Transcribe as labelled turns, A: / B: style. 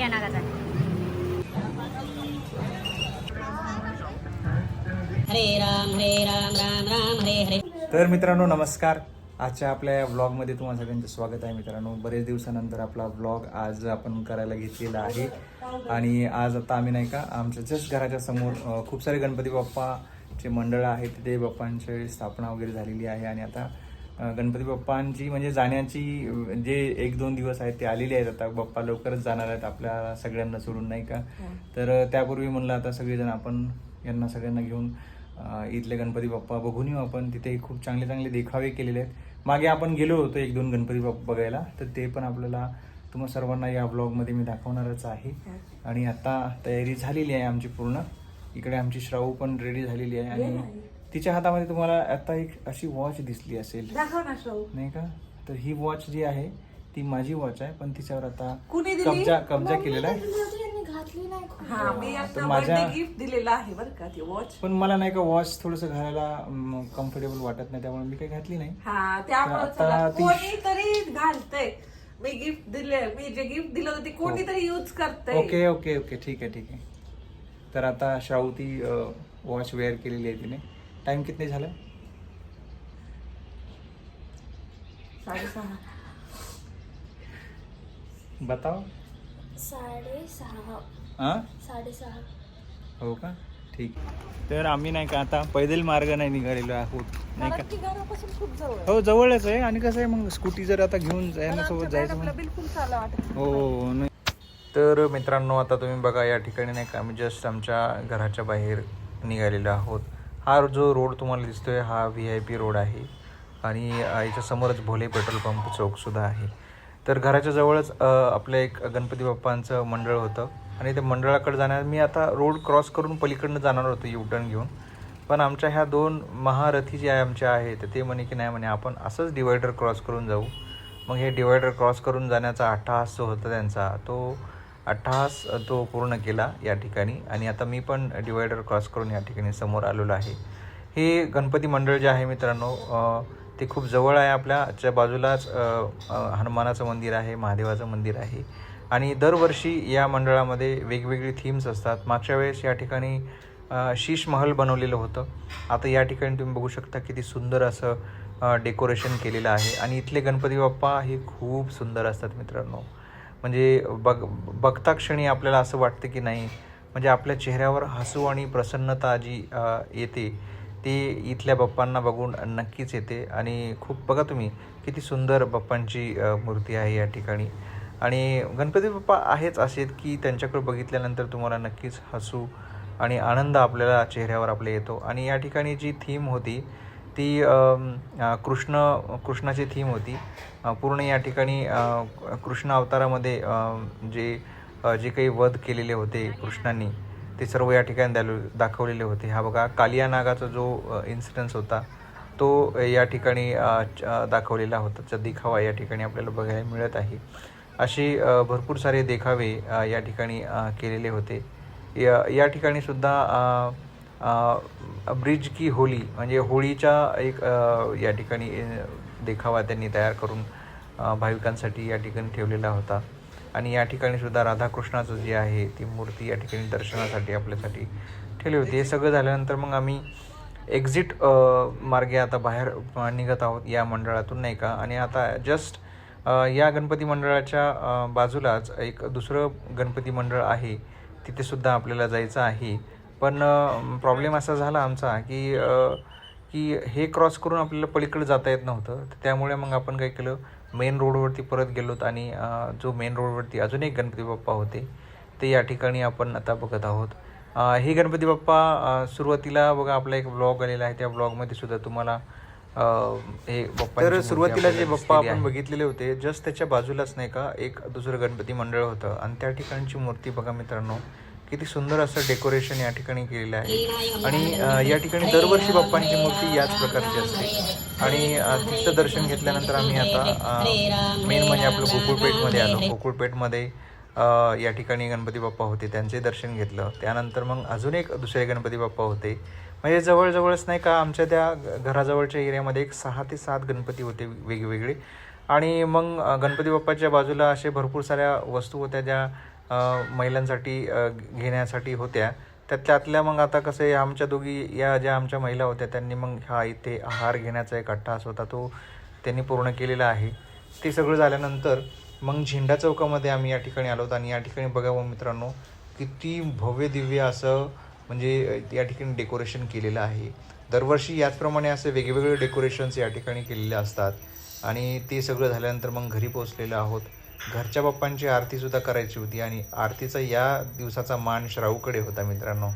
A: कालिया नागाचा.
B: हरे राम हरे राम राम राम हरे हरे.
C: तर मित्रांनो नमस्कार. आजच्या आपल्या या व्लॉगमध्ये तुम्हाला सगळ्यांचं स्वागत आहे मित्रांनो. बरेच दिवसानंतर आपला व्लॉग आज आपण करायला घेतलेला आहे. आणि आज आता आम्ही नाही का आमच्या जस्ट घराच्या समोर खूप सारे गणपती बाप्पाचे मंडळ आहेत. तिथे बाप्पांची स्थापना वगैरे झालेली आहे. आणि आता गणपती बाप्पांची म्हणजे जाण्याची जे एक दोन दिवस आहेत ते आलेले आहेत आता. बाप्पा लवकरच जाणार आहेत आपल्या सगळ्यांना सोडून नाही का? तर अ, त्यापूर्वी म्हणलं आता सगळेजण आपण यांना सगळ्यांना घेऊन इथले गणपती बाप्पा बघून येऊ आपण. तिथे खूप चांगले चांगले देखावे केलेले आहेत. मागे आपण गेलो होतो एक दोन गणपती बाप्पा बघायला. तर ते पण आपल्याला तुम्हा सर्वांना या ब्लॉगमध्ये मी दाखवणारच आहे. आणि आता तयारी झालेली आहे आमची पूर्ण. इकडे आमची श्रावू पण रेडी झालेली आहे आणि तिच्या हातामध्ये तुम्हाला आता एक अशी वॉच दिसली असेल.
D: दाखव ना शो
C: नाही का? तर ही वॉच जी आहे ती माझी वॉच आहे पण तिच्यावर आता
D: कुणी दिली?
C: कब्जा कब्जा केलेला आहे.
D: हा मी
C: तर
D: आता
C: माझ्या-
D: गिफ्ट दिलेलं आहे बरं का ती वॉच
C: पण मला नाही का वॉच थोडस घालायला कम्फर्टेबल वाटत नाही त्यामुळे मी काही घातली नाही.
D: हा घालतंय. मी गिफ्ट दिले मी जे गिफ्ट दिलं होतं ते कोणीतरी युज करतंय.
C: ओके ओके ओके ठीक आहे ठीक आहे. तर आता श्रावू ती वॉच वेअर केलेली आहे तिने. टाइम किती झालं? बताव
E: साडेसहा.
C: हां हो का? ठीक. तर आम्ही नाही का आता पैदल मार्ग नाही निघालेलो आहोत. नाही का. हो जवळच आहे. आणि कसं आहे मग स्कूटी जर आता घेऊन जायला सोबत जायचं
D: चालू वाटत
C: हो हो, नाही तर मित्रांनो आता तुम्ही बघा या ठिकाणी नाही का आम्ही जस्ट आमच्या घराच्या बाहेर निघालेलो आहोत. हा जो रोड तुम्हाला दिसतोय हा व्ही आय पी रोड आहे. आणि याच्यासमोरच भोले पेट्रोल पंप चौकसुद्धा आहे. तर घराच्या जवळच आपलं एक गणपती बाप्पांचं मंडळ होतं. आणि त्या मंडळाकडे जाण्यास मी आता रोड क्रॉस करून पलीकडनं जाणार होतो यू टर्न घेऊन. पण आमच्या ह्या दोन महारथी जे आहे आमच्या आहेत तर ते म्हणे की नाही म्हणे आपण असंच डिवायडर क्रॉस करून जाऊ. मग हे डिवायडर क्रॉस करून जाण्याचा अट्टहास जो होता त्यांचा तो अठ्ठास तो पूर्ण केला या ठिकाणी. आणि आता मी पण डिवायडर क्रॉस करून या ठिकाणी समोर आलेलो आहे. हे गणपती मंडळ जे आहे मित्रांनो ते खूप जवळ आहे आपल्याच्या बाजूलाच हनुमानाचं मंदिर आहे महादेवाचं मंदिर आहे. आणि दरवर्षी या मंडळामध्ये वेगवेगळी थीम्स असतात. मागच्या वेळेस या ठिकाणी शीश महल बनवलेलं होतं. आता या ठिकाणी तुम्ही बघू शकता किती सुंदर असं डेकोरेशन केलेलं आहे. आणि इथले गणपती बाप्पा हे खूप सुंदर असतात मित्रांनो. म्हणजे बघ बघता क्षणी आपल्याला असं वाटतं की नाही म्हणजे आपल्या चेहऱ्यावर हसू आणि प्रसन्नता जी येते ती इथल्या बाप्पांना बघून नक्कीच येते. आणि खूप बघा तुम्ही किती सुंदर बाप्पांची मूर्ती आहे या ठिकाणी. आणि गणपती बाप्पा आहेच असे आहेत की त्यांच्याकडे बघितल्यानंतर तुम्हाला नक्कीच हसू आणि आनंद आपल्याला चेहऱ्यावर आपल्या येतो. आणि या ठिकाणी जी थीम होती ती कृष्ण कृष्णाची थीम होती. पूर्ण या ठिकाणी कृष्ण अवतारामध्ये जे जे काही वध केलेले होते कृष्णांनी ते सर्व या ठिकाणी द्याल दाखवलेले होते. हा बघा कालिया नागाचा जो इन्सिडन्स होता तो या ठिकाणी दाखवलेला होता. त्याचा देखावा या ठिकाणी आपल्याला बघायला मिळत आहे. असे भरपूर सारे देखावे या ठिकाणी केलेले होते. या या ठिकाणी सुद्धा ब्रिज की होली म्हणजे होळीच्या एक या ठिकाणी देखावा त्यांनी तयार करून भाविकांसाठी या ठिकाणी ठेवलेला होता. आणि या ठिकाणी सुद्धा राधाकृष्णाचं जे आहे ती मूर्ती या ठिकाणी दर्शनासाठी आपल्यासाठी ठेवली होती. हे सगळं झाल्यानंतर मग आम्ही एक्झिट मार्गे आता बाहेर निघत आहोत या मंडळातून नाही का? आणि आता जस्ट या गणपती मंडळाच्या बाजूलाच एक दुसरं गणपती मंडळ आहे. तिथेसुद्धा आपल्याला जायचं आहे. पण प्रॉब्लेम असा झाला आमचा की की हे क्रॉस करून आपल्याला पलीकडे जाता येत नव्हतं. तर त्यामुळे मग आपण काय केलं मेन रोडवरती परत गेलोत आणि जो मेन रोडवरती अजून एक गणपती बाप्पा होते ते या ठिकाणी आपण आता बघत आहोत. हे गणपती बाप्पा सुरुवातीला बघा आपला एक ब्लॉग आलेला आहे. त्या ब्लॉगमध्ये सुद्धा तुम्हाला हे बाप्पा तर सुरुवातीला जे बाप्पा आपण बघितलेले होते जस्ट त्याच्या बाजूलाच नाही का एक दुसरं गणपती मंडळ होतं. आणि त्या ठिकाणची मूर्ती बघा मित्रांनो किती सुंदर असं डेकोरेशन या ठिकाणी केलेलं आहे. आणि या ठिकाणी दरवर्षी बाप्पांची मूर्ती याच प्रकारची असते. आणि तिचं दर्शन घेतल्यानंतर आम्ही आता मेन म्हणजे आपलं गोकुळपेठमध्ये आलो. गोकुळपेठमध्ये या ठिकाणी गणपती बाप्पा होते. त्यांचे दर्शन घेतलं. त्यानंतर मग अजून एक दुसरे गणपती बाप्पा होते. म्हणजे जवळजवळच नाही का आमच्या त्या घराजवळच्या एरियामध्ये एक सहा ते सात गणपती होते वेगवेगळे. आणि मग गणपती बाप्पाच्या बाजूला असे भरपूर साऱ्या वस्तू होत्या ज्या महिलांसाठी घेण्यासाठी होत्या. तर त्यातल्या मग आता कसं आहे आमच्या दोघी या ज्या आमच्या महिला होत्या त्यांनी मग हा इथे आहार घेण्याचा एक अट्टास होता तो त्यांनी पूर्ण केलेला आहे. ते सगळं झाल्यानंतर मग झेंडा चौकामध्ये आम्ही या ठिकाणी आलो होतो. आणि या ठिकाणी बघावं हो मित्रांनो किती भव्य दिव्य असं म्हणजे या ठिकाणी डेकोरेशन केलेलं आहे. दरवर्षी याचप्रमाणे असे वेगवेगळे डेकोरेशन्स या ठिकाणी केलेले असतात. आणि ते सगळं झाल्यानंतर मग घरी पोचलेलं आहोत. घरच्या बाप्पांची आरतीसुद्धा करायची होती आणि आरतीचा या दिवसाचा मान श्राऊकडे होता मित्रांनो.